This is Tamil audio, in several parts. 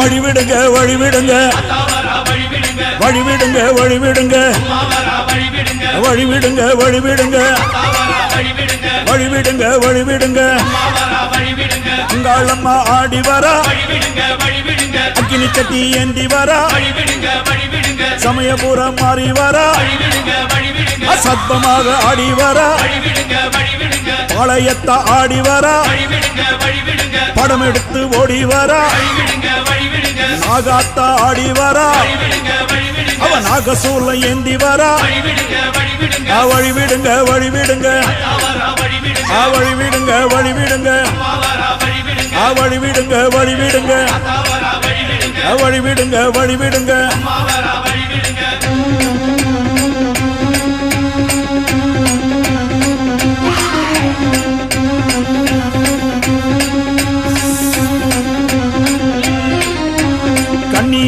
வழிவிடுங்க வழிவிடுங்க. வழிவிடுங்க வழிவிடுங்க. வழிவிடுங்க வழிவிடுங்க. வழிவிடுங்க வழிவிடுங்க. உங்கள் அம்மா ஆடி வரா. அக்கினி கட்டி ஏந்தி வரா. சமயபுரம் மாறி வரா. அசத்தமாக ஆடி வரா. பாளையத்த ஆடி வரா. படம் எடுத்து ஓடி வரா. நாகாத்தா ஆடி வரா. அவ நாகசூல ஏந்தி வரா. வழிவிடுங்க வழிவிடுங்க. வழிவிடுங்க வழிவிடுங்க. வழிவிடுங்க வழிவிடுங்க. வழிவிடுங்க வழிவிடுங்க.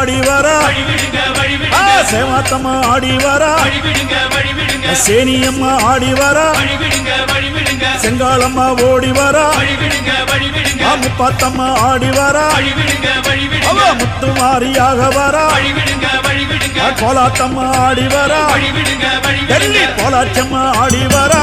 ஆடி வரா. சேவாத்தம்மா ஆடி வரா. சேனியம்மா ஆடி வரா. செங்காலம்மா ஓடி வரா. முப்பாத்தம்மா ஆடி வரா. அவ முத்து மாரியாக வரா. கோலாத்தம்மா ஆடி வரா. டெல்லி கோலாச்சம்மா ஆடி வரா.